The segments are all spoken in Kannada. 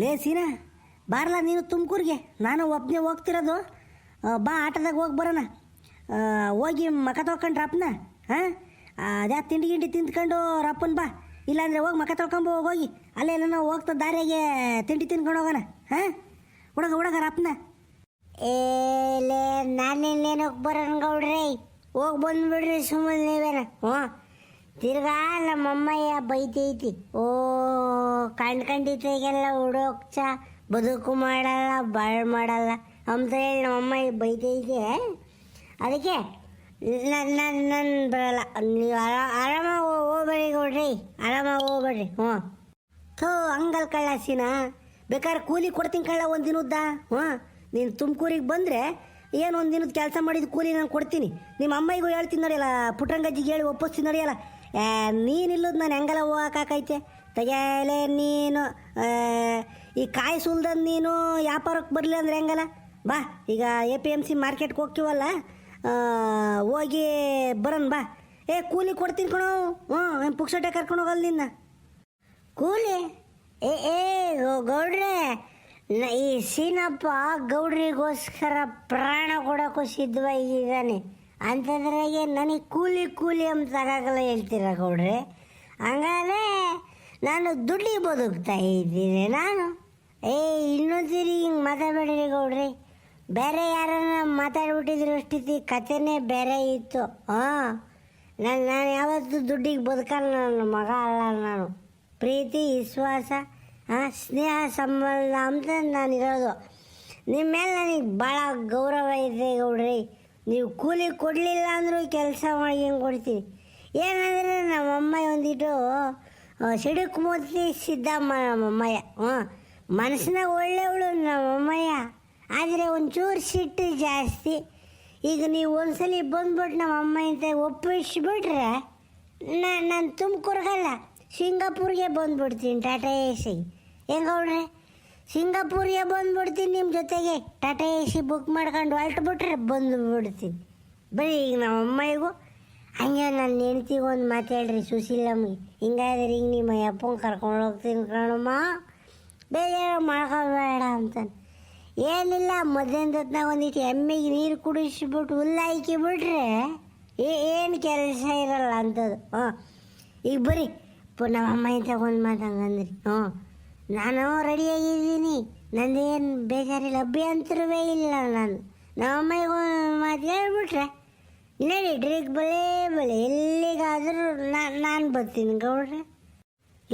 ಲೇ ಸೀನಾ ಬಾರಲ್ಲ ನೀನು ತುಮಕೂರಿಗೆ? ನಾನು ಒಬ್ಬನೇ ಹೋಗ್ತಿರೋದು. ಬಾ ಆಟೋದಾಗ ಹೋಗಿ ಬರೋಣ. ಹೋಗಿ ಮಕ ತೊಳ್ಕೊಂಡು ರಪ್ಪನ ಹಾಂ? ಅದ್ಯಾ ತಿಂಡಿ ಗಿಂಡಿ ತಿಂದ್ಕೊಂಡು ರಪ್ಪನ ಬಾ. ಇಲ್ಲಾಂದರೆ ಹೋಗಿ ಮಕ ತೊಳ್ಕೊಂಬ, ಹೋಗಿ ಅಲ್ಲೇ ನಾವು ಹೋಗ್ತಾ ದಾರಿಯಾಗೆ ತಿಂಡಿ ತಿನ್ಕೊಂಡು ಹೋಗೋಣ, ಹಾಂ? ಹುಡುಗ ಹುಡುಗ ರಪ್ಪನ ಏಲೇ ನಾನಿನ್ನೇನಕ್ಕೆ ಬರೋಣ ಗೌಡ್ರಿ? ಹೋಗಿ ಬಂದ್ಬಿಡ್ರಿ ಸುಮ್ಮನೆ ನೀವೇನ ಹ್ಞೂ ತಿರ್ಗಾ ನಮ್ಮಮ್ಮಯ್ಯ ಬೈತೈತಿ. ಓ ಕಂಡ್ಕಂಡಿದ್ದಾಗೆಲ್ಲ ಹುಡುಕ್ಚ, ಬದುಕು ಮಾಡಲ್ಲ, ಬಾಳ್ ಮಾಡಲ್ಲ ಅಂತ ಹೇಳಿ ನಮ್ಮಮ್ಮ ಬೈತೈತೆ ಅದಕ್ಕೆ ನನ್ನ ನನ್ನ ನನ್ನ ಬರಲ್ಲ. ನೀವು ಆರಾ ಆರಾಮಾಗಿ ಹೋಗ್ಬೇಡಿ ಕೊಡ್ರಿ ಆರಾಮಾಗಿ ಹೋಗ್ಬೇಡ್ರಿ ಹ್ಞೂ. ಥೋ ಹಂಗಲ್ ಕಳ್ಳಾಸಿನ. ಬೇಕಾದ್ರೆ ಕೂಲಿ ಕೊಡ್ತೀನಿ ಕಳ್ಳ ಒಂದು ದಿನದ್ದ. ಹ್ಞೂ. ನೀನು ತುಮಕೂರಿಗೆ ಬಂದರೆ ಏನು ಒಂದು ದಿನದ ಕೆಲಸ ಮಾಡಿದ ಕೂಲಿ ನಾನು ಕೊಡ್ತೀನಿ. ನಿಮ್ಮ ಅಮ್ಮಗೂ ಹೇಳ್ತೀನಿ ನೋಡಿಯಲ್ಲ ಪುಟ್ಟಂಗಜ್ಜಿಗೆ ಹೇಳಿ ಒಪ್ಪಿಸ್ತೀನಿ ನೋಡಿಯಲ್ಲ ಏ ನೀನಿಲ್ಲದ ನಾನು ಹೆಂಗಲ್ಲ ಹೋಗಕ್ಕೈತೆ ತೆಗೆಯಲೇ ನೀನು ಈ ಕಾಯಿ ಸುಲ್ದಂದು ನೀನು ವ್ಯಾಪಾರಕ್ಕೆ ಬರಲಿ ಅಂದ್ರೆ ಹೆಂಗಲ್ಲ? ಬಾ, ಈಗ ಎ ಪಿ ಎಂ ಸಿ ಮಾರ್ಕೆಟ್ಗೆ ಹೋಗ್ತೀವಲ್ಲ ಹೋಗಿ ಬರೋಣ ಬಾ. ಏ, ಕೂಲಿ ಕೊಡ್ತೀನಿ ಕಣೋ. ಹ್ಞೂ ಪುಕ್ಸಟೆ ಕರ್ಕೊಂಡು ಹೋಗಲ್ಲ ನಿನ್ನ? ಕೂಲಿ? ಏ ಏ ಗೌಡ್ರೆ ಈ ಸೀನಪ್ಪ ಗೌಡ್ರಿಗೋಸ್ಕರ ಪ್ರಾಣ ಕೊಡೋಕ್ಕೂ ಸಿದ್ಧವಾಗಿದ್ದಾನೆ ಅಂಥದ್ರಾಗೆ ನನಗೆ ಕೂಲಿ ಕೂಲಿ ಅಂತ ಆಗಲ್ಲ ಹೇಳ್ತೀರ ಗೌಡ್ರೆ? ಹಂಗಾದ್ರೆ ನಾನು ದುಡ್ಡಿ ಬದುಕ್ತಾ ಇದ್ದೀನಿ ನಾನು. ಏ ಇನ್ನೊಂದ್ಸರಿ ಹಿಂಗೆ ಮಾತಾಡಬೇಡ್ರಿ ಗೌಡ್ರಿ. ಬೇರೆ ಯಾರನ್ನ ಮಾತಾಡ್ಬಿಟ್ಟಿದ್ರು ಅಷ್ಟಿತಿ ಕಥೆನೇ ಬೇರೆ ಇತ್ತು. ಹಾಂ, ನಾನು ನಾನು ಯಾವತ್ತೂ ದುಡ್ಡಿಗೆ ಬದುಕಲ್ಲ ನನ್ನ ಮಗ ಅಲ್ಲ ನಾನು. ಪ್ರೀತಿ, ವಿಶ್ವಾಸ, ಹಾಂ, ಸ್ನೇಹ, ಸಂಬಂಧ ಅಂತ ನಾನು ಇರೋದು ನಿಮ್ಮ ಮೇಲೆ ನನಗೆ ಭಾಳ ಗೌರವ ಇದೆ ಗೌಡ್ರಿ. ನೀವು ಕೂಲಿ ಕೊಡಲಿಲ್ಲ ಅಂದರೂ ಕೆಲಸ ಮಾಡಿ ಹೆಂಗೆ ಕೊಡ್ತೀನಿ ಏನಂದರೆ ನಮ್ಮಮ್ಮ ಒಂದಿಟ್ಟು ಸಿಡುಕು ಮೂರ್ತಿ ಸಿದ್ದಮ್ಮ ನಮ್ಮಮ್ಮಯ್ಯ ಹ್ಞೂ ಮನಸ್ಸಿನಾಗ ಒಳ್ಳೆಯವಳು ನಮ್ಮಮ್ಮಯ್ಯ. ಆದರೆ ಒಂಚೂರು ಸಿಟ್ಟು ಜಾಸ್ತಿ. ಈಗ ನೀವು ಒಂದ್ಸಲಿ ಬಂದ್ಬಿಟ್ಟು ನಮ್ಮ ಅಮ್ಮ ಅಂತ ಒಪ್ಪಿಸ್ಬಿಟ್ರೆ ನಾನು ತುಮಕೂರ್ಗಲ್ಲ, ಸಿಂಗಾಪುರ್ಗೆ ಬಂದ್ಬಿಡ್ತೀನಿ, ಟಾಟಾ ಎ ಸಿ ಹೆಂಗವ್ರೆ ಸಿಂಗಾಪುರ್ಗೆ ಬಂದ್ಬಿಡ್ತೀನಿ ನಿಮ್ಮ ಜೊತೆಗೆ. ಟಾಟಾ ಎ ಸಿ ಬುಕ್ ಮಾಡ್ಕೊಂಡು ಹೊರಟ್ಬಿಟ್ರೆ ಬಂದು ಬಿಡ್ತೀನಿ ಬರೀ ಈಗ ನಮ್ಮ ಅಮ್ಮಯ್ಯಗೂ ಹಂಗೆ ನನ್ನ ಹೆಂಡ್ತಿಗೆ ಒಂದು ಮಾತಾಡ್ರಿ ಸುಶೀಲಮ್ಮಗೆ ಹಿಂಗಾದ್ರೆ ಹಿಂಗೆ ನಿಮ್ಮ ಅಪ್ಪನ ಕರ್ಕೊಂಡು ಹೋಗ್ತೀನಿ ಕಣಮ್ಮ. ಬೇಜಾರು ಮಾಡ್ಕೋಬೇಡ ಅಂತಾನೆ. ಏನಿಲ್ಲ ಮಧ್ಯಾಹ್ನದಾಗ ಒಂದಿಟ್ಟು ಎಮ್ಮೆಗೆ ನೀರು ಕುಡಿಸ್ಬಿಟ್ಟು ಹುಲ್ಲು ಹಾಕಿಬಿಟ್ರೆ ಏನು ಕೆಲಸ ಇರಲ್ಲ ಅಂಥದ್ದು. ಹಾಂ, ಈಗ ಬರ್ರಿ. ಪು, ನಮ್ಮ ಅಮ್ಮ ತಗೊಂಡು ಮಾತಂಗಂದ್ರಿ ಹ್ಞೂ ನಾನು ರೆಡಿಯಾಗಿದ್ದೀನಿ. ನಂದೇನು ಬೇಜಾರಿಲ್ಲ, ಅಭ್ಯಂತರವೇ ಇಲ್ಲ ನಾನು. ನಮ್ಮ ಅಮ್ಮಗೆ ಒಂದು ಮಾತು ಹೇಳ್ಬಿಟ್ರೆ ನಡಿ ಡ್ರಿಗ್ ಬಳೆ ಬಳೆ, ಎಲ್ಲಿಗಾದರೂ ನಾನು ನಾನು ಬರ್ತೀನಿ ಗೌಡ್ರೆ.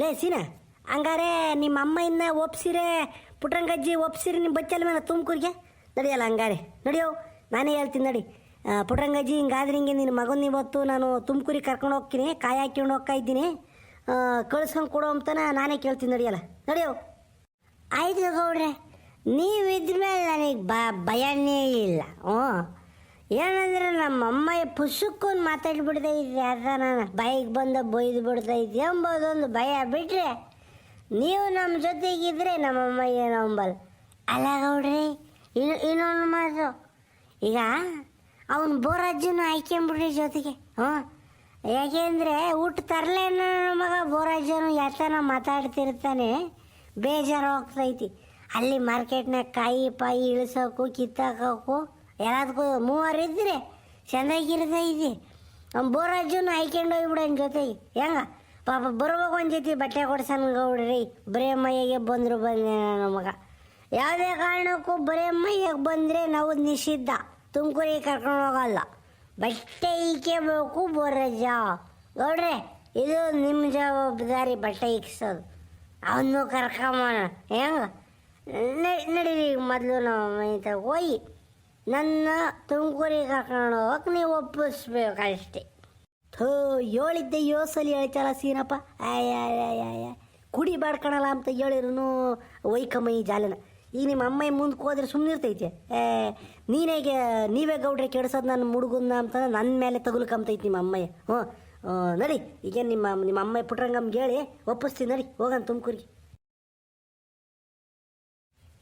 ಲೇ, ಸೀನಾ, ಹಂಗಾರೆ ನಿಮ್ಮ ಅಮ್ಮ ಇನ್ನ ಒಪ್ಸಿರೆ ಪುಟ್ರಂಗಜ್ಜಿ ಒಪ್ಸಿರಿ ನಿಮ್ಮ ಬಚ್ಚಲ ಮೇಲೆ ತುಮಕೂರಿಗೆ ನಡೆಯಲ್ಲ ಹಂಗಾರೆ. ನಡಿಯೋ, ನಾನೇ ಹೇಳ್ತೀನಿ ನಡಿ. ಪುಟ್ರಂಗಜ್ಜಿ ಹಿಂಗಾದ್ರೆ ಹಿಂಗೆ ನಿನ್ನ ಮಗನ ಇವತ್ತು ನಾನು ತುಮಕೂರಿಗೆ ಕರ್ಕೊಂಡು ಹೋಗ್ತೀನಿ, ಕಾಯಿ ಹಾಕ್ಕೊಂಡು ಹೋಗ್ತಾ ಇದ್ದೀನಿ. ಕಳ್ಸ್ಕೊಂಡು ಕೊಡು ಅಂತನ ನಾನೇ ಕೇಳ್ತೀನಿ ನಡೆಯಲ್ಲ. ನಡಿಯೋ. ಆಯ್ತು ಗೌಡ್ರೆ, ನೀವಿದ್ಮೇಲೆ ನನಗೆ ಬ, ಭಯನೇ ಇಲ್ಲ. ಹ್ಞೂ ಏನಂದ್ರೆ ನಮ್ಮ ಅಮ್ಮ ಪುಸ್ತಕ್ಕೊಂದು ಮಾತಾಡ್ಬಿಡ್ತಾ ಇದ್ದೆ ಅದ ನಾನು ಬೈಕ್ ಬಂದ ಬೈದು ಬಿಡ್ತಾ ಇದ್ದೆ ಎಂಬುದೊಂದು ಭಯ ಬಿಟ್ರೆ ನೀವು ನಮ್ಮ ಜೊತೆಗಿದ್ರೆ ನಮ್ಮಮ್ಮ ಏನು ಅಂಬಲ್ ಅಲ್ಲ ಗೌಡ್ರಿ, ಇನ್ನು ಇನ್ನೊಂದು ಮಾತು. ಈಗ ಅವನು ಬೋರಾಜನ ಹಾಕ್ಕೊಂಬಿಡ್ರಿ ಜೊತೆಗೆ, ಹ್ಞೂ. ಯಾಕೆಂದರೆ ಊಟ ತರಲೇನೋ ಮಗ ಬೋರಾಜನು ಯಾತನ ಮಾತಾಡ್ತಿರ್ತಾನೆ, ಬೇಜಾರು ಹೋಗ್ತೈತಿ. ಅಲ್ಲಿ ಮಾರ್ಕೆಟ್ನಾಗ ಕಾಯಿ ಪಾಯಿ ಇಳಿಸೋಕು, ಕಿತ್ತಾಕೋಕು ಎಲ್ಲದಕ್ಕೂ ಮೂವರು ಇದ್ರೆ ಇದ್ದಿ. ಅವ್ನು ಬೋರಾಜ್ಯನು ಹಾಯ್ಕೊಂಡು ಹೋಗ್ಬಿಡೋನ್ ಜೊತೆಗೆ. ಹೆಂಗ? ಪಾಪ ಬರ್ಬೇಕು ಒಂದು ಜೊತೆ ಬಟ್ಟೆ ಕೊಡ್ಸನ್ ಗೌಡ್ರಿ. ಬರೇ ಮೈಯಾಗೆ ಬಂದರು ಬಂದೆ ನನ್ನ ಮಗ. ಯಾವುದೇ ಕಾರಣಕ್ಕೂ ಬರೇ ಮೈಯಾಗೆ ಬಂದರೆ ನಾವು ನಿಷಿದ್ಧ. ತುಮಕೂರಿಗೆ ಕರ್ಕೊಂಡು ಹೋಗಲ್ಲ. ಬಟ್ಟೆ ಈಕೇಬೇಕು ಬೋರಜ್ಜ ಗೌಡ್ರೆ, ಇದು ನಿಮ್ಮ ಜವಾಬ್ದಾರಿ ಬಟ್ಟೆ ಇಕ್ಸೋದು ಅವನು ಕರ್ಕೊಂಬೋಣ ಹೆಂಗ? ನಡೀರಿ ಮೊದಲು ನಾವು ಮನೆ ಹೋಗಿ. ನನ್ನ ತುಮಕೂರಿಗೆ ಕರ್ಕೊಂಡು ಹೋಗಕ್ಕೆ ನೀವು ಒಪ್ಪಿಸ್ಬೇಕಷ್ಟೇ. ಥೋ ಹೇಳಿದ್ದೆ ಯೋಸಲಿ ಹೇಳ್ತಾರ ಸೀನಪ್ಪ. ಆಯ ಕುಡಿ ಬಾಡ್ಕೊಳಲ್ಲ ಅಂತ ಹೇಳಿದ್ರು ವೈಕಮ್ಮಿ ಜಾಲನ. ಈಗ ನಿಮ್ಮ ಅಮ್ಮ ಮುಂದೆ ಹೋದ್ರೆ ಸುಮ್ಮನೆ ಇರ್ತೈತೆ ಏ, ನೀನೇಗೆ, ನೀವೇ ಗೌಡ್ರೆ ಕೆಡ್ಸೋದು ನನ್ನ ಮುಡುಗುನ್ನ ಅಂತ ನನ್ನ ಮೇಲೆ ತಗುಲ್ಕಂಬ್ತೈತೆ ನಿಮ್ಮ ಅಮ್ಮಯ್ಯ. ಹ್ಞೂ. ನಡಿ. ಈಗ ನಿಮ್ಮ ನಿಮ್ಮ ಅಮ್ಮ ಪುಟ್ರಂಗಮ್ಗೆ ಹೇಳಿ ಒಪ್ಪಿಸ್ತೀನಿ, ನಡಿ. ಹೋಗೋಣ ತುಮಕೂರಿಗೆ.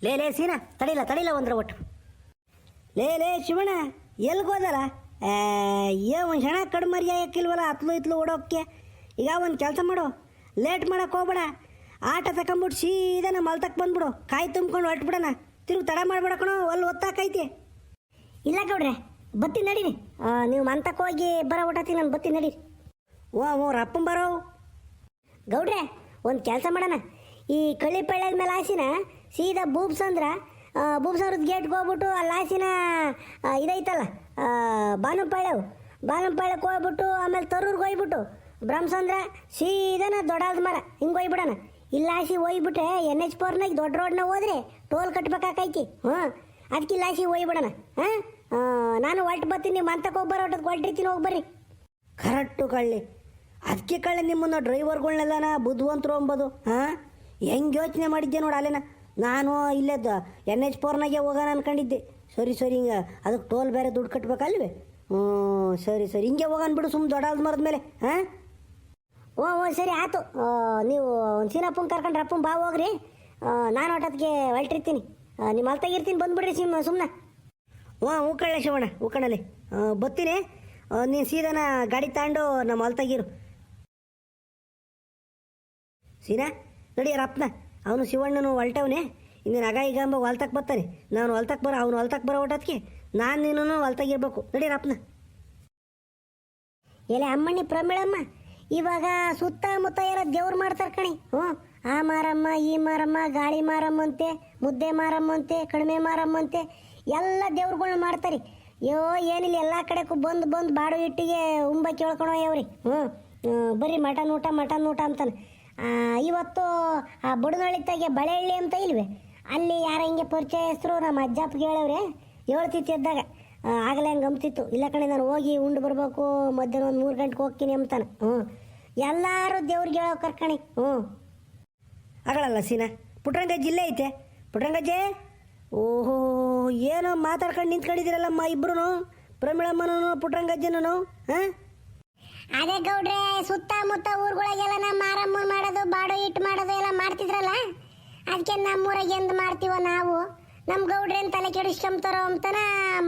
ಲೇ ಲೇ, ಸೀನಾ ತಡಿಲ್ಲ ತಡಿಲ್ಲ ಒಂದ್ರ ಒಟ್ಟು ಲೇ ಲೇ, ಶಿವಣ್ಣ ಎಲ್ಗೋದಲ್ಲ ಏ ಒಂದು ಜನ ಕಡಿಮೆ ಯಾಕಿಲ್ವಲ್ಲ ಹತ್ಲು ಇತ್ಲು ಓಡೋಕ್ಕೆ ಈಗ ಒಂದು ಕೆಲಸ ಮಾಡು, ಲೇಟ್ ಮಾಡೋಕೆ ಹೋಗ್ಬೇಡ. ಆಟ ತಕೊಂಬಿಟ್ಟು ಸೀದಾ ನಮ್ಮ ಹೊಲ್ತಕ್ಕೆ ಬಂದ್ಬಿಡು, ಕಾಯಿ ತುಂಬ್ಕೊಂಡು ಹೊರಟ್ಬಿಡೋಣ. ತಿರುಗಿ ತಡ ಮಾಡ್ಬೇಡ ಅಲ್ಲಿ ಒತ್ತಾಕೈತಿ. ಇಲ್ಲ ಗೌಡ್ರೆ, ಬತ್ತಿ ನಡೀರಿ. ನೀವು ಮಂತಕ್ಕೆ ಹೋಗಿ ಬರೋ ಊಟತಿ ನಾನು ಬತ್ತಿ ನಡೀರಿ. ಓ ಓ ರಪ್ಪನ್ ಬರೋ? ಗೌಡ್ರೆ, ಒಂದು ಕೆಲಸ ಮಾಡೋಣ. ಈ ಕಳ್ಳಿ ಪಳ್ಳದ ಮೇಲೆ ಹಾಸಿನ, ಸೀದಾ ಬೂಬ್ಸ್ ಅಂದ್ರ ಆ, ಬೂಬ್ಸ್ ಗೇಟ್ಗೆ ಹೋಗ್ಬಿಟ್ಟು ಅಲ್ಲಿ ಹಾಸಿನ ಇದೈತಲ್ಲ ಬಾನುಪಾಳ್ಯವು ಬಾನಂಪಾಳ್ಯಕ್ಕೆ ಹೋಗ್ಬಿಟ್ಟು ಆಮೇಲೆ ತರೂರ್ಗೆ ಹೋಗ್ಬಿಟ್ಟು ಬ್ರಹ್ಮಸಂದ್ರ ಸೀದನ ದೊಡ್ಡದ ಮರ ಹಿಂಗೆ ಹೋಗ್ಬಿಡೋಣ ಇಲ್ಲ ಹಾಸಿ ಹೋಗ್ಬಿಟ್ರೆ ಎನ್ ಎಚ್ ಫೋರ್ನಾಗ ದೊಡ್ಡ ರೋಡ್ನ ಹೋದ್ರೆ ಟೋಲ್ ಕಟ್ಬೇಕಾಕೈತಿ ಹ್ಞೂ. ಅದಕ್ಕೆ ಇಲ್ಲ ಹಾಸಿ ಹೋಗ್ಬಿಡೋಣ ಹಾಂ? ನಾನು ಹೊಲ್ಟ್ ಬರ್ತೀನಿ ನಿಮ್ಮ ಮಂತಕ್ಕೆ ಹೋಗ್ಬಾರ ಬರೋ ಹೊಟ್ಟಕ್ಕೆ ಹೊಲ್ಟಿರ್ತೀನಿ ಹೋಗಿ ಬರ್ರಿ. ಕರೆಕ್ಟು ಕಳ್ಳಿ. ಅದಕ್ಕೆ ಕಳ್ಳಿ ನಿಮ್ಮನ್ನು ಡ್ರೈವರ್ಗಳ್ನೆಲ್ಲನ ಬುದ್ಧಿವಂತರು ಅಂಬೋದು ಹಾಂ? ಹೆಂಗೆ ಯೋಚನೆ ಮಾಡಿದ್ದೆ ನೋಡಿ ಅಲ್ಲೇನ? ನಾನು ಇಲ್ಲೇ ಎನ್ ಎಚ್ ಫೋರ್ನಾಗೆ ಹೋಗೋಣ ಅನ್ಕೊಂಡಿದ್ದೆ. ಸರಿ ಸರಿ, ಹಿಂಗೆ. ಅದಕ್ಕೆ ಟೋಲ್ ಬೇರೆ ದುಡ್ಡು ಕಟ್ಬೇಕಲ್ವೇ? ಹ್ಞೂ, ಸರಿ ಸರಿ. ಹಿಂಗೆ ಹೋಗೋಣ ಬಿಡು ಸುಮ್ಮನೆ ದೊಡ್ಡ ಮರದ ಮೇಲೆ, ಹಾಂ? ಓ ಓ, ಸರಿ, ಆಯ್ತು. ನೀವು ಒಂದು ಸೀನಪ್ಪನ ಕರ್ಕೊಂಡ್ರೆ ಅಪ್ಪಂಗೆ ಬಾ, ಹೋಗ್ರಿ. ನಾನು ಒಟ್ಟೊತ್ತಿಗೆ ಹೊಲ್ಟಿರ್ತೀನಿ. ನಿಮ್ಮ ಅಲ್ತಾಗಿರ್ತೀನಿ ಬಂದುಬಿಡ್ರಿ ಸಿಮ್ ಸುಮ್ಮನೆ ಹ್ಞೂ ಹೂಕಳ್ಳೆ ಕಳ್ಳೆ ಶಿವಣ್ಣ ಹ್ಞೂ ಬರ್ತೀನಿ. ನೀನು ಸೀದಾನ ಗಾಡಿ ತಗೊಂಡು ನಮ್ಮ ಅಲ್ತಾಗಿರು ಸೀನಾ, ನಡಿ ರಪ್ನ ಅವನು ಶಿವಣ್ಣನು ಹೊಲ್ಟವನೆ? ಇನ್ನು ನಗ ಈಗ ಅಂಬ ಹೊಲ್ತಕ್ಕೆ ಬರ್ತಾನೆ. ನಾನು ಹೊಲ್ತಕ್ಕೆ ಬರೋ ಅವನು ಹೊಲ್ತಕ್ಕೆ ಬರೋ ಓಟತ್ಗೆ ನಾನು ನೀನು ಹೊಲ್ತಾಗಿರ್ಬೇಕು ನಡಿ ರಪ್ನ ಎಲೆ ಅಮ್ಮಣ್ಣಿ ಪ್ರಮಿಳಮ್ಮ, ಇವಾಗ ಸುತ್ತಮುತ್ತ ಎಲ್ಲ ದೇವ್ರು ಮಾಡ್ತಾರೆ ಕಣಿ. ಹ್ಞೂ, ಆ ಮಾರಮ್ಮ, ಈ ಮಾರಮ್ಮ, ಗಾಳಿ ಮಾರಮ್ಮಂತೆ, ಮುದ್ದೆ ಮಾರಮ್ಮಂತೆ ಕಡಿಮೆ ಮಾರಮ್ಮಂತೆ ಎಲ್ಲ ದೇವ್ರುಗಳ್ನ ಮಾಡ್ತಾರೆ. ಅಯ್ಯೋ ಏನಿಲ್ಲ, ಎಲ್ಲ ಕಡೆಗೂ ಬಂದು ಬಂದು ಬಾಡು ಇಟ್ಟಿಗೆ ಉಂಬ ಕೇಳ್ಕೊಳೋ ಅವ್ರಿ ಹ್ಞೂ, ಬರೀ ಮಟನ್ ಊಟ ಮಟನ್ ಊಟ ಅಂತಾನೆ. ಇವತ್ತು, ಆ ಬಳೆಹಳ್ಳಿ ಅಂತ ಇಲ್ವೇ? ಅಲ್ಲಿ ಯಾರ ಹಿಂಗೆ ಹೆಸರು? ನಮ್ಮ ಅಜ್ಜಪ್ಪಗೆ ಹೇಳವ್ರೆ ಹೇಳ್ತಿತ್ತಿದ್ದಾಗ ಇದ್ದಾಗ ಆಗಲೇ ಹಂಗೆ ಗಮ್ತಿತ್ತು ಇಲ್ಲ ಕಣೆ, ನಾನು ಹೋಗಿ ಉಂಡು ಬರ್ಬೇಕು, ಮಧ್ಯಾಹ್ನ ಒಂದು ಮೂರು ಗಂಟೆಗೆ ಹೋಗ್ತೀನಿ ಅಂತಾನೆ. ಹ್ಞೂ. ಎಲ್ಲರೂ ದೇವ್ರಿಗೆ ಹೇಳೋ ಕರ್ಕಣಿ. ಹ್ಞೂ. ಆಗಲ್ಲ ಸೀನಾ. ಪುಟ್ರಂಗಜ್ಜಿ ಇಲ್ಲೇ ಐತೆ. ಪುಟ್ರಂಗಜ್ಜೆ ಓಹೋ, ಏನೋ ಮಾತಾಡ್ಕೊಂಡು ನಿಂತ್ಕೊಂಡಿದ್ದೀರಲ್ಲಮ್ಮ ಇಬ್ರು ಪ್ರಮಿಳಮ್ಮನೂ ಪುಟ್ರಂಗಜ್ಜನೂ ಹಾಂ? ಅದೇ ಗೌಡ್ರೆ, ಸುತ್ತಮುತ್ತ ಊರುಗಳಿಗೆಲ್ಲ ನಮ್ಮ ಮಾರಮ್ಮನ ಮಾಡೋದು, ಬಾಡು ಇಟ್ಟು ಮಾಡೋದು ಎಲ್ಲ ಮಾಡ್ತಿದ್ರಲ್ಲ? ಅದಕ್ಕೆ ನಮ್ಮೂರಾಗ ಎಂದು ಮಾಡ್ತೀವೋ ನಾವು? ನಮ್ಮ ಗೌಡ್ರೇನು ತಲೆ ಕೆಡಿಸ್ಕೊಂತಾರೋ ಅಂತನ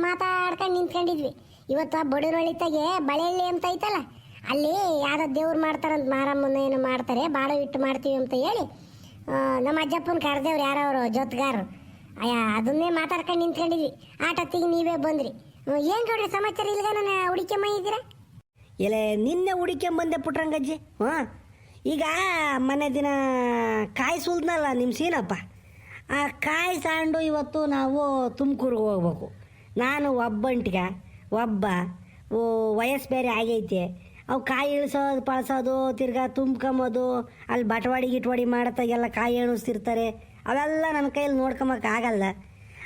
ಮಾತಾಡ್ಕೊಂಡು ನಿಂತ್ಕೊಂಡಿದ್ವಿ. ಇವತ್ತು ಆ ಬಡವರಳಿತಾಗೆ ಬಳೆಹಳ್ಳಿ ಅಂತ ಐತಲ್ಲ, ಅಲ್ಲಿ ಯಾರೋ ದೇವ್ರು ಮಾಡ್ತಾರಂತ ಮಾರಮ್ಮನ ಏನು ಮಾಡ್ತಾರೆ, ಬಾಡು ಇಟ್ಟು ಮಾಡ್ತೀವಿ ಅಂತ ಹೇಳಿ ನಮ್ಮ ಅಜ್ಜಪ್ಪನ ಕರೆದೇವ್ರು ಯಾರವರು ಜೊತ್ಗಾರರು. ಅಯ್ಯ, ಅದನ್ನೇ ಮಾತಾಡ್ಕೊಂಡು ನಿಂತ್ಕೊಂಡಿದ್ವಿ. ಆಟತ್ತಿಗೆ ನೀವೇ ಬಂದ್ರಿ. ಏನು ಗೌಡ್ರೆ, ಸಮಾಚಾರ ಇಲ್ಲಿಗೆ ನಾನು ಹುಡುಕಿ ಇದ್ದೀರಾ ಎಲೆ ನಿನ್ನೆ ಹುಡಿಕೊಂಬಂದೆ ಪುಟ್ರಂಗಜ್ಜಿ, ಹಾ? ಈಗ ಮನೆ ದಿನ ಕಾಯಿ ಸುಲ್ದ್ನಲ್ಲ ನಿಮ್ಮ ಸೀನಪ್ಪ, ಆ ಕಾಯಿ ಸಾಂಡು ಇವತ್ತು ನಾವು ತುಮಕೂರಿಗೆ ಹೋಗ್ಬೇಕು. ನಾನು ಒಬ್ಬಂಟಿಗ, ಒಬ್ಬ, ಓ, ವಯಸ್ಸು ಬೇರೆ ಆಗೈತೆ. ಅವು ಕಾಯಿ ಇಳಿಸೋದು, ಪಳಸೋದು, ತಿರ್ಗಾ ತುಂಬ್ಕೊಂಬೋದು ಅಲ್ಲಿ ಬಟವಾಡಿ ಗಿಟ್ವಾಡಿ ಮಾಡತ್ತಾಗೆಲ್ಲ ಕಾಯಿ ಎಣಿಸ್ತಿರ್ತಾರೆ. ಅವೆಲ್ಲ ನನ್ನ ಕೈಯಲ್ಲಿ ನೋಡ್ಕೊಂಬಕ್ಕೆ ಆಗಲ್ಲ.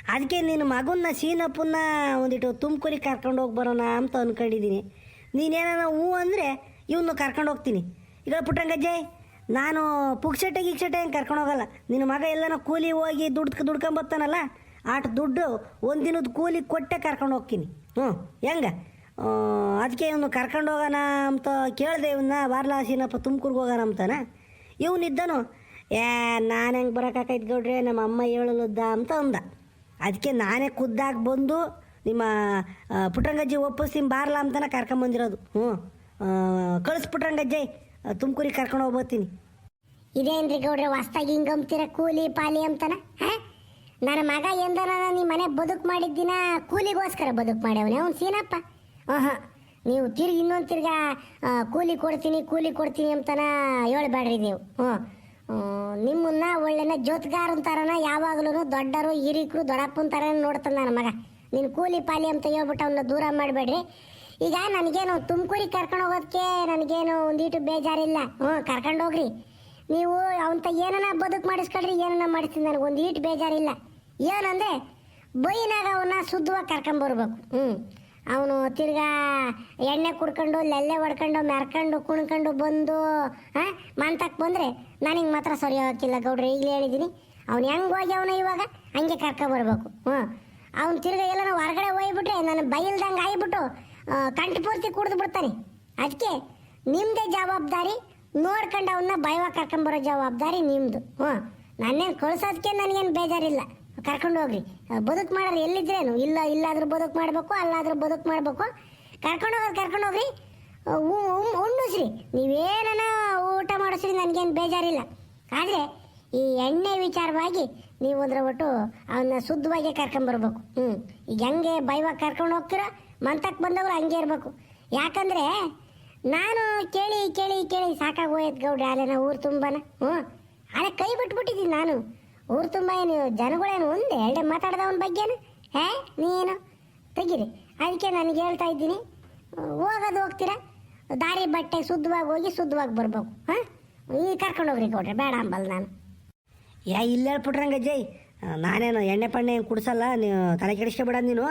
ಅದಕ್ಕೆ ನಿನ್ನ ಮಗನ್ನ, ಸೀನಪ್ಪನ್ನ ಒಂದಿಟ್ಟು ತುಮಕೂರಿಗೆ ಕರ್ಕೊಂಡು ಹೋಗಿ ಬರೋಣ ಅಂತ ಅಂದ್ಕೊಂಡಿದ್ದೀನಿ ನೀನೇನ ಹೂ ಅಂದರೆ ಇವನು ಕರ್ಕೊಂಡು ಹೋಗ್ತೀನಿ. ಈಗ ಪುಟ್ಟಂಗಜ್ಜೆ, ನಾನು ಪುಕ್ಷಟೆ ಗಿಕ್ಷಟೆ ಹೆಂಗೆ ಕರ್ಕೊಂಡು ಹೋಗಲ್ಲ. ನಿನ್ನ ಮಗ ಎಲ್ಲನ ಕೂಲಿ ಹೋಗಿ ದುಡ್ದು ದುಡ್ಕೊಂಬರ್ತಾನಲ್ಲ ಆಟ ದುಡ್ಡು ಒಂದು ದಿನದ ಕೂಲಿ ಕೊಟ್ಟೆ ಕರ್ಕೊಂಡು ಹೋಗ್ತೀನಿ. ಹ್ಞೂ ಹೆಂಗೆ? ಅದಕ್ಕೆ ಇವನು ಕರ್ಕೊಂಡು ಹೋಗೋಣ ಅಂತ ಕೇಳಿದೆ ಇವನ್ನ ಬಾರ್ಲಾಸಿನಪ್ಪ ತುಮಕೂರ್ಗೆ ಹೋಗೋಣ ಅಂತಾನ. ಇವನಿದ್ದನು ಏ, ನಾನು ಹೆಂಗೆ ಬರೋಕ್ಕಾಕೈತೆ ಗೌಡ್ರೆ ನಮ್ಮ ಅಮ್ಮ ಹೇಳಲುದ್ದ ಅಂತ ಅಂದ. ಅದಕ್ಕೆ ನಾನೇ ಖುದ್ದಾಗಿ ಬಂದು ನಿಮ್ಮ ಪುಟ್ಟರಂಗಜ್ಜಿ ಒಪ್ಪಿಸ್ತೀನಿ ಬಾರ್ಲಾ ಅಂತನ ಕರ್ಕೊಂಬಂದಿರೋದು ಹ್ಞೂ. ಕಳಿಸ್ ಪುಟ್ಟರಂಗಜ್ಜಿ. ತುಮಕೂರಿಗೆ ಕರ್ಕೊಂಡು ಹೋಗ್ಬೋತೀನಿ ಇದೇನ್ರಿ ಗೌಡ್ರೆ, ಹೊಸ್ದಾಗಿ ಹಿಂಗಂತೀರ ಕೂಲಿ ಪಾಲಿ ಅಂತನ? ಹಾ? ನನ್ನ ಮಗ ಎಂದನ ನಿಮ್ಮ ಮನೆ ಬದುಕು ಮಾಡಿದ್ದಿನ ಕೂಲಿಗೋಸ್ಕರ ಬದುಕು ಮಾಡ್ಯವನೇ, ಅವ್ನು ಸೀನಪ್ಪ. ಆಹಾ, ನೀವು ತಿರ್ಗಿ ಇನ್ನೊಂದು ತಿರ್ಗಾ ಕೂಲಿ ಕೊಡ್ತೀನಿ ಕೂಲಿ ಕೊಡ್ತೀನಿ ಅಂತನ ಹೇಳ್ಬೇಡ್ರಿ ನೀವು. ಹ್ಞೂ. ನಿಮ್ಮನ್ನ ಒಳ್ಳೆನ ಜೋತ್ಗಾರ ಥರನ ಯಾವಾಗಲೂ ದೊಡ್ಡರು ಹಿರಿಕರು ದೊಡ್ಡಪ್ಪನ ಥರ ನೋಡ್ತಾನೆ ನನ್ನ ಮಗ. ನೀನು ಕೂಲಿ ಪಾಲಿ ಅಂತ ಹೇಳ್ಬಿಟ್ಟು ಅವನ್ನ ದೂರ ಮಾಡಬೇಡ್ರಿ. ಈಗ ನನಗೇನು ತುಮಕೂರಿಗೆ ಕರ್ಕೊಂಡು ಹೋಗೋದಕ್ಕೆ ನನಗೇನು ಒಂದೀಟು ಬೇಜಾರಿಲ್ಲ. ಹ್ಞೂ, ಕರ್ಕೊಂಡು ಹೋಗ್ರಿ. ನೀವು ಅವಂತ ಏನನ ಬದುಕು ಮಾಡಿಸ್ಕೊಳ್ರಿ ಏನನ್ನ ಮಾಡಿಸ್ತೀನಿ, ನನಗೆ ಒಂದು ಈಟ್ ಬೇಜಾರಿಲ್ಲ. ಏನಂದರೆ, ಬೈನಾಗ ಅವನ್ನ ಶುದ್ಧವಾಗಿ ಕರ್ಕೊಂಬರ್ಬೇಕು ಹ್ಞೂ, ಅವನು ತಿರ್ಗಾ ಎಣ್ಣೆ ಕುಡ್ಕೊಂಡು, ಲೆಲ್ಲೆ ಹೊಡ್ಕೊಂಡು ಮೆರ್ಕೊಂಡು, ಕುಣ್ಕೊಂಡು ಬಂದು ಹಾಂ ಮಂತಕ್ಕೆ ಬಂದರೆ ನನಗೆ ಮಾತ್ರ ಸರಿ ಹೋಗಕ್ಕಿಲ್ಲ ಗೌಡ್ರಿ. ಈಗಲೇ ಹೇಳಿದ್ದೀನಿ ಅವ್ನು ಹೆಂಗೆ ಹೋಗಿ ಅವನು ಇವಾಗ, ಹಂಗೆ ಕರ್ಕೊಂಬರ್ಬೇಕು ಹ್ಞೂ ಅವ್ನು ತಿರ್ಗ ಎಲ್ಲ ಹೊರಗಡೆ ಹೋಗ್ಬಿಟ್ರೆ ನಾನು ಬೈಲ್ದಂಗೆ ಆಗಿಬಿಟ್ಟು ಕಂಠ ಪೂರ್ತಿ ಕುಡಿದು ಬಿಡ್ತಾನೆ. ಅದಕ್ಕೆ ನಿಮ್ಮದೇ ಜವಾಬ್ದಾರಿ, ನೋಡ್ಕೊಂಡು ಅವನ್ನ ಭಯವಾಗಿ ಕರ್ಕೊಂಬರೋ ಜವಾಬ್ದಾರಿ ನಿಮ್ಮದು ಹ್ಞೂ. ನನ್ನೇನು ಕಳ್ಸೋದಕ್ಕೆ ನನಗೇನು ಬೇಜಾರಿಲ್ಲ. ಕರ್ಕೊಂಡು ಹೋಗ್ರಿ. ಬದುಕು ಮಾಡೋರು ಎಲ್ಲಿದ್ರೇನು? ಇಲ್ಲ, ಇಲ್ಲಾದ್ರೂ ಬದುಕು ಮಾಡಬೇಕು, ಅಲ್ಲಾದ್ರೂ ಬದುಕು ಮಾಡಬೇಕು. ಕರ್ಕೊಂಡು ಹೋಗೋದು ಕರ್ಕೊಂಡು ಹೋಗ್ರಿ. ಉಣ್ಣಿಸ್ರಿ. ನೀವೇನ ಊಟ ಮಾಡಿಸ್ರಿ, ನನಗೇನು ಬೇಜಾರಿಲ್ಲ. ಆದರೆ ಈ ಎಣ್ಣೆ ವಿಚಾರವಾಗಿ ನೀವು ಅಂದ್ರೆ ಒಟ್ಟು ಅವನ್ನ ಶುದ್ಧವಾಗಿ ಕರ್ಕೊಂಬರ್ಬೇಕು ಹ್ಞೂ ಈಗ ಹೆಂಗೆ ಬೈವಾಗ ಕರ್ಕೊಂಡು ಹೋಗ್ತೀರಾ ಮಂತಕ್ಕೆ ಬಂದವರು ಹಂಗೆ ಇರಬೇಕು. ಯಾಕಂದರೆ ನಾನು ಕೇಳಿ ಕೇಳಿ ಕೇಳಿ ಸಾಕಾಗಿ ಹೋಯ್ತು ಗೌಡ್ರ ಅಲ್ಲೇನ ಊರ್ ತುಂಬನ ಹ್ಞೂ ಅಲ್ಲೇ ಕೈ ಬಿಟ್ಬಿಟ್ಟಿದ್ದೀನಿ ನಾನು. ಊರು ತುಂಬ ಏನು ಜನಗಳೇನು ಒಂದೇ, ಎರಡೇ ಮಾತಾಡ್ದವನ ಬಗ್ಗೆನ? ಹೇ, ನೀನು? ತೆಗೀರಿ. ಅದಕ್ಕೆ ನನಗೆ ಹೇಳ್ತಾ ಇದ್ದೀನಿ, ಹೋಗೋದು ಹೋಗ್ತೀರಾ? ದಾರಿ ಬಟ್ಟೆ ಶುದ್ಧವಾಗಿ ಹೋಗಿ ಶುದ್ಧವಾಗಿ ಬರ್ಬೇಕು. ಹಾಂ? ಈಗ ಕರ್ಕೊಂಡು ಹೋಗ್ರಿ ಗೌಡ್ರೆ, ಬೇಡ ಅಂಬಲ್ ನಾನು. ಯಾ ಇಲ್ಲ ಹೇಳ್ಬಿಟ್ರಂಗ ಅಜ್ಜಯ್. ನಾನೇನು ಎಣ್ಣೆ ಪಣ್ಣೆ ಏನು ಕುಡಿಸಲ್ಲ ನೀವು ತಲೆ ಕೆಡಿಸ್ಕೊಬೇಡ ನೀನು.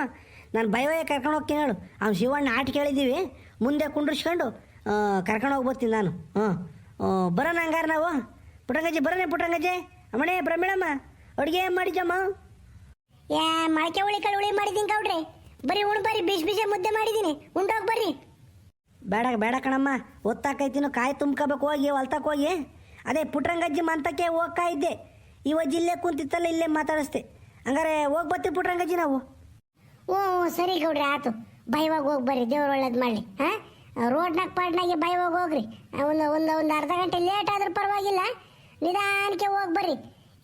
ನಾನು ಭಯವೇ ಕರ್ಕೊಂಡು ಹೋಗ್ತೀನಿ ಹೇಳು. ಅವ್ನು ಶಿವಣ್ಣ ಆಟ ಕೇಳಿದ್ದೀವಿ. ಮುಂದೆ ಕುಂಡ್ರಿಸ್ಕೊಂಡು ಕರ್ಕೊಂಡು ಹೋಗ್ಬೋತೀನಿ ನಾನು. ಹ್ಞೂ. ಬರೋಣ ಹಂಗಾರೆ ನಾವು. ಪುಟ್ಟಂಗಜ್ಜಿ ಬರೋಣ ಪುಟ್ಟಂಗಜ್ಜಿ ಅಮ್ಮಣೆ ಬ್ರಹ್ಮಣಮ್ಮ ಅಡುಗೆ ಮಾಡಿದ್ದಮ್ಮ ಏ ಮೊಳಕೆ ಹುಳಿ ಕಳ್ಳಿ ಹುಳಿ ಮಾಡಿದ್ದೀನಿ ಕೌಡ್ರಿ. ಬರೀ ಉಣ್ ಬರ್ರಿ ಬಿಸಿ ಬಿಸಿ ಮುದ್ದೆ ಮಾಡಿದ್ದೀನಿ. ಉಂಡೋಗಿ ಬರ್ರಿ. ಬೇಡ ಬೇಡ ಕಣಮ್ಮ. ಒತ್ತಾಕೈತಿನ ಕಾಯಿ ತುಂಬ್ಕೋಬೇಕು ಹೋಗಿ ಹೊಲ್ತಕ್ಕೆ ಹೋಗಿ. ಅದೇ ಪುಟ್ರಂಗಜ್ಜಿ ಮಂತಕ್ಕೆ ಹೋಗ್ತಾ ಇದ್ದೆ. ಇವತ್ತು ಜಿಲ್ಲೆ ಕುಂತಿತ್ತಲ್ಲ, ಇಲ್ಲೇ ಮಾತಾಡಿಸ್ತೆ ಹಂಗಾರೆ ಹೋಗಿ ಬರ್ತೀವಿ ಪುಟ್ರಂಗಜ್ಜಿ ನಾವು. ಓ ಸರಿ ಗೌಡ್ರೆ, ಆತು. ಬೈವಾಗ ಹೋಗಿ ಬರ್ರಿ, ದೇವ್ರು ಒಳ್ಳೇದು ಮಾಡಲಿ, ಹಾಂ? ರೋಡ್ನಾಗ ಪಾಡ್ನಾಗೆ ಬೈವಾಗ ಹೋಗ್ರಿ. ಒಂದು ಒಂದು ಒಂದು ಅರ್ಧ ಗಂಟೆ ಲೇಟ್ ಆದರೂ ಪರವಾಗಿಲ್ಲ, ನಿಧಾನಕ್ಕೆ ಹೋಗಿ ಬರ್ರಿ.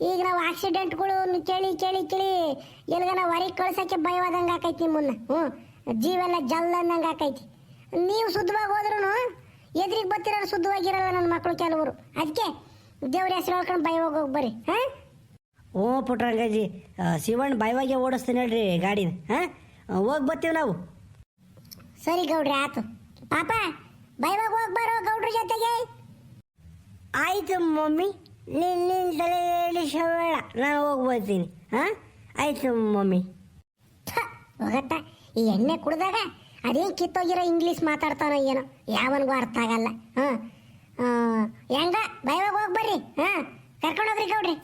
ಈಗ ನಾವು ಆಕ್ಸಿಡೆಂಟ್ಗಳು ಕೇಳಿ ಕೇಳಿ ಕೇಳಿ ಎಲ್ಗನ ಹೊರಗೆ ಕಳ್ಸೋಕ್ಕೆ ಭಯವಾದಂಗೆ ಆಕೈತಿ ನಿಮ್ಮನ್ನ, ಹ್ಞೂ? ಜೀವೆಲ್ಲ ಜಲ್ ಅನ್ನಂಗೆ ಆಕೈತಿ. ನೀವು ಶುದ್ಧವಾಗಿ ಹೋದ್ರೂ ಎದುರಿಗೆ ಬರ್ತಿರೋ ಶುದ್ಧವಾಗಿರಲ್ಲ ನನ್ನ ಮಕ್ಕಳು ಕೆಲವರು. ಅದಕ್ಕೆ ದೇವ್ರ ಹೆಸರು ಹೇಳ್ಕೊಂಡು ಬೈವಾಗ ಹೋಗಿ ಬರ್ರಿ ಹಾಂ? ಓ ಪುಟ್ರಂಗಜ್ಜಿ ಶಿವಣ್ಣ ಬಾಯಿವಾಗೆ ಓಡಿಸ್ತೀನಿ ಹೇಳ್ರಿ ಗಾಡಿನ ಹಾಂ? ಹೋಗಿ ಬರ್ತೀವಿ ನಾವು. ಸರಿ ಗೌಡ್ರಿ ಆತು. ಪಾಪ ಬೈವಾಗ ಹೋಗಿ ಬರೋ ಗೌಡ್ರ ಜೊತೆಗೆ? ಆಯಿತು ಮಮ್ಮಿ ನಿನ್ನ ತಲೆ ಹೇಳಿ ಹೇಳಿಸಬೇಡ ನಾನು ಹೋಗಿ ಬರ್ತೀನಿ ಹಾಂ? ಆಯಿತು ಮಮ್ಮಿ. ಗೊತ್ತಾ ಹೋಗತ್ತ ಈ ಎಣ್ಣೆ ಕುಡ್ದಾಗ ಅದೇನು ಕಿತ್ತೋಗಿರೋ ಇಂಗ್ಲೀಷ್ ಮಾತಾಡ್ತಾನೋ ಏನೋ ಯಾವನಿಗೂ ಅರ್ಥ ಆಗಲ್ಲ ಹಾಂ? ಹೆಂಗ ಭಯವಾಗಿ ಹೋಗಿ ಬರ್ರಿ. ಹಾಂ ಕರ್ಕೊಂಡೋಗ್ರಿ ಗೌಡ್ರಿ.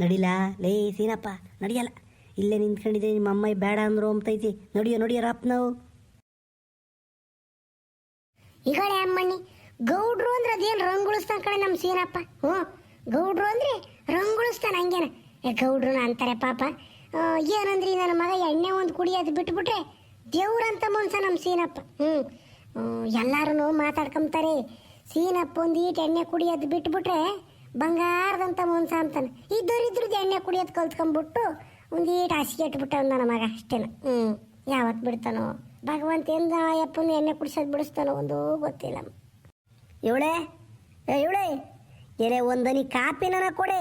ನಡಿಲ ಲೇ ಸೀನಪ್ಪ ನಡಿಯಲ್ಲ. ಇಲ್ಲೇ ನಿಂತ್ಕೊಂಡಿದ್ದೆ ನಿಮ್ಮ ಅಮ್ಮ ಬೇಡ ಅಂದ್ರು ಅಂತೈತಿ. ನಡಿಯೋ ನಡಿಯೋ ರಪ್ಪ ನಾವು. ಈಗಳೆ ಅಮ್ಮಣ್ಣಿ ಗೌಡ್ರು ಅಂದ್ರೆ ಅದೇನು ರಂಗುಳಿಸ್ತಾನ ಕಡೆ ನಮ್ಮ ಸೀನಪ್ಪ? ಹ್ಞೂ ಗೌಡ್ರು ಅಂದ್ರೆ ರಂಗುಳಿಸ್ತಾನ ಹಂಗೇನ? ಏ ಗೌಡ್ರನ ಅಂತಾರೆ ಪಾಪ. ಏನಂದ್ರಿ ನನ್ನ ಮಗ ಎಣ್ಣೆ ಒಂದು ಕುಡಿಯೋದು ಬಿಟ್ಬಿಟ್ರೆ ದೇವ್ರಂತ ಮನ್ಸ ನಮ್ಮ ಸೀನಪ್ಪ. ಹ್ಞೂ ಎಲ್ಲಾರು ಮಾತಾಡ್ಕೊಂತಾರೆ ಸೀನಪ್ಪ ಒಂದು ಈಟ್ ಎಣ್ಣೆ ಕುಡಿಯೋದು ಬಿಟ್ಬಿಟ್ರೆ ಬಂಗಾರದಂತ ಮುನ್ಸ ಅಂತಾನೆ ಇದ್ದರಿದ್ರದ್ದು ಎಣ್ಣೆ ಕುಡಿಯೋದು ಕಲ್ತ್ಕೊಂಡ್ಬಿಟ್ಟು ಒಂದು ಈಟ್ ಹಾಸಿಗೆ ಇಟ್ಬಿಟ್ಟವ್ ನನ್ನ ಮಗ ಅಷ್ಟೇನ. ಹ್ಞೂ ಯಾವತ್ತು ಬಿಡ್ತಾನೋ. ಭಗವಂತ ಎಂದ ಅಯ್ಯಪ್ಪನ ಎಣ್ಣೆ ಕುಡಿಸೋದು ಬಿಡಿಸ್ತಾನೋ ಒಂದು ಗೊತ್ತಿಲ್ಲ. ಇವಳೆ ಇವಳೆ ಎಲೆ ಒಂದನಿ ಕಾಪಿನ ಕೊಡೆ.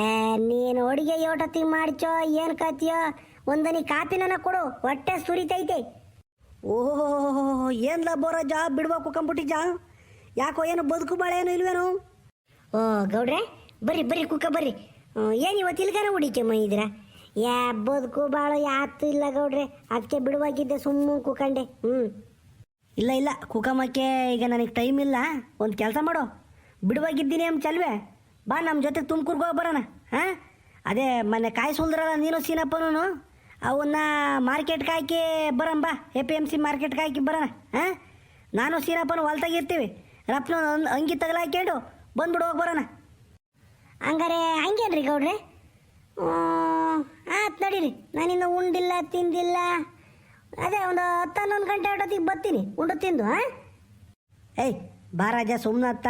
ಏ, ನೀನು ಅಡುಗೆ ಯೋಟತಿ ಮಾಡ್ಚೋ, ಏನು ಕತ್ಯೋ ಒಂದನಿ ಕಾಪಿನ ಕೊಡು, ಹೊಟ್ಟೆ ಸುರಿತೈತೆ. ಓಹೋ ಏನ್ಲ ಬೋರ ಜಾ ಬಿಡ್ಬೇಕು ಕಂಬಿಟ್ಟಿ ಜಾ ಯಾಕೋ ಏನು ಬದುಕು ಬಾಳೆ ಏನು ಇಲ್ವೇನು? ಓ ಗೌಡ್ರೆ ಬರ್ರಿ ಬರ್ರಿ ಕುಕ್ಕ ಬರ್ರಿ. ಏನು ಇವತ್ತು ಇಲ್ಗಾರ ಹುಡಿಕೆ ಇದ್ದೀರಾ ಯಾ ಬದುಕು ಬಾಳ ಯಾತು ಇಲ್ಲ ಗೌಡ್ರೆ. ಅದಕ್ಕೆ ಬಿಡುವಾಗಿದ್ದೆ ಸುಮ್ಮನೆ ಕುಕಂಡೆ. ಹ್ಞೂ ಇಲ್ಲ ಇಲ್ಲ ಕುಕಮಕ್ಕೆ ಈಗ ನನಗೆ ಟೈಮ್ ಇಲ್ಲ. ಒಂದು ಕೆಲಸ ಮಾಡು. ಬಿಡುವಾಗಿದ್ದೀನಿ ಅಮ್ಮ ಚಲ್ವೆ. ಬಾ ನಮ್ಮ ಜೊತೆ ತುಮಕೂರ್ಗೆ ಹೋಗಿ ಬರೋಣ. ಹಾಂ? ಅದೇ ಮೊನ್ನೆ ಕಾಯಿ ಸುಲ್ದ್ರಲ್ಲ ನೀನು ಸೀನಪ್ಪನೂ ಅವನ್ನ ಮಾರ್ಕೆಟ್ಗೆ ಹಾಕಿ ಬರೋಣ ಬಾ. ಎ ಪಿ ಎಂ ಸಿ ಮಾರ್ಕೆಟ್ಗೆ ಹಾಕಿ ಬರೋಣ. ಹಾಂ? ನಾನು ಸೀನಪ್ಪನ ಹೊಲ್ತಾಗಿರ್ತೀವಿ ರಪ್ನ ಅಂಗಿ ತಗಲಾಕೊಂಡು ಬಂದ್ಬಿಡು, ಹೋಗಿ ಬರೋಣ. ಹಂಗಾರೆ ಹಂಗೇನ್ರಿ ಗೌಡ್ರೆ? ಆಯ್ತು ನಡೀರಿ. ನಾನಿನ್ನು ಉಂಡಿಲ್ಲ, ತಿಂದಿಲ್ಲ. ಅದೇ ಒಂದು ಹತ್ತು ಹನ್ನೊಂದು ಗಂಟೆ ಹೊಟ್ಟೊತ್ತಿಗೆ ಬರ್ತೀನಿ ಉಂಡು ತಿಂದು ಹಾಂ ಏಯ್ ಬಾರಾಜ ಸುಮ್ಮನತ್ತ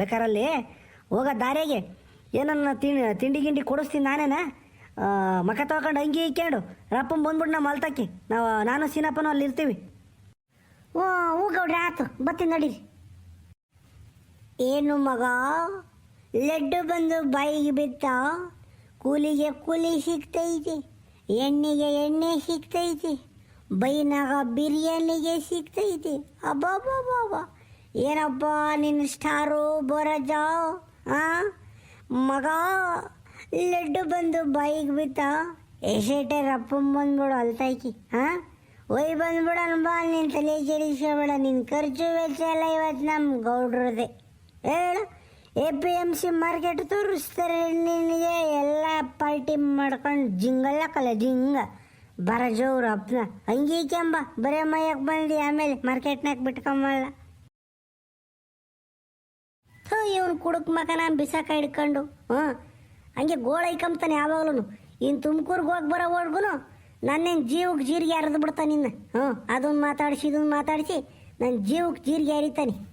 ಬೇಕಾರಲ್ಲಿ ಹೋಗ ದಾರಿಗೆ. ಏನನ್ನ ತಿಂಡಿ ತಿಂಡಿ ಗಿಂಡಿ ಕೊಡಿಸ್ತೀನಿ ನಾನೇನ? ಮಕ ತೊಗೊಂಡು ಅಂಗಿ ಇಕ್ಕೊಂಡು ರಪ್ಪನ್ ಬಂದ್ಬಿಟ್ಟು ನಮ್ಮ ಮಲ್ತಕ್ಕಿ ನಾವು, ನಾನು ಸೀನಪ್ಪನೂ ಅಲ್ಲಿ ಇರ್ತೀವಿ ಓ ಹೂ ಗೌಡ್ರಿ, ಆತು. ಬರ್ತೀನಿ ನಡೀರಿ. ಏನು ಮಗ? ಲಡ್ಡು ಬಂದು ಬಾಯಿಗೆ ಬಿತ್ತ, ಕೂಲಿಗೆ ಕೂಲಿ ಸಿಗ್ತೈತಿ, ಎಣ್ಣೆಗೆ ಎಣ್ಣೆ ಸಿಗ್ತೈತಿ, ಬೈನಾಗ ಬಿರಿಯಾನಿಗೆ ಸಿಗ್ತೈತಿ. ಅಬ್ಬಬ್ಬಬ್ಬ ಏನಪ್ಪ ನಿನ್ನ ಸ್ಟಾರು ಬರಜ? ಆ? ಮಗ, ಲಡ್ಡು ಬಂದು ಬಾಯಿಗೆ ಬಿತ್ತ. ಎಸೆಟೆ ರಪ್ಪಂ ಬಂದ್ಬಿಡು ಅಲ್ತೈಕಿ ಹಾಂ ಒಯ್ ಬಂದ್ಬಿಡೋಣ ಬಾ ನಿನ್ನ ತಲೆ ಕೆಡಿಸ್ಕೋಬೇಡ ನಿನ್ನ ಖರ್ಚು ವೆಚ್ಚ ಎಲ್ಲ ಇವತ್ತು ನಮ್ಮ ಗೌಡ್ರದೆ ಹೇಳು. A P M C market ತೋರಿಸ್ತಾರೆ ನಿನಗೆ. ಎಲ್ಲ ಪಾರ್ಟಿ ಮಾಡ್ಕೊಂಡು ಜಿಂಗಲ್ಲಕ್ಕಲ್ಲ ಜಿಂಗ. ಬರ ಜೋರು ಅಪ್ಪನ ಹಂಗೆ ಕೆಂಬ ಬರೇ ಮೈಯಕ್ಕೆ ಬಂದು ಆಮೇಲೆ ಮಾರ್ಕೆಟ್ನಾಗ ಬಿಟ್ಕೊಂಬಲ್ಲ. ಹ್ಞೂ ಇವನು ಕುಡುಕ್ ಮಕನ ಬಿಸಾಕ ಹಿಡ್ಕೊಂಡು. ಹ್ಞೂ. ಹಂಗೆ ಗೋಳ ಐಕಂಬ್ತಾನೆ ಯಾವಾಗ್ಲೂ ಇನ್ನು ತುಮಕೂರ್ಗೆ ಹೋಗಿ ಬರೋವರೆಗೂ ನನ್ನೇನು ಜೀವಕ್ಕೆ ಜೀರಿಗೆ ಅರ್ದು ಬಿಡ್ತಾನೆ ನಿನ್ನ. ಹ್ಞೂ. ಅದನ್ನು ಮಾತಾಡಿಸಿ ಇದನ್ನು ಮಾತಾಡಿಸಿ ನನ್ನ ಜೀವಕ್ಕೆ ಜೀರಿಗೆ ಹರಿತಾನೆ.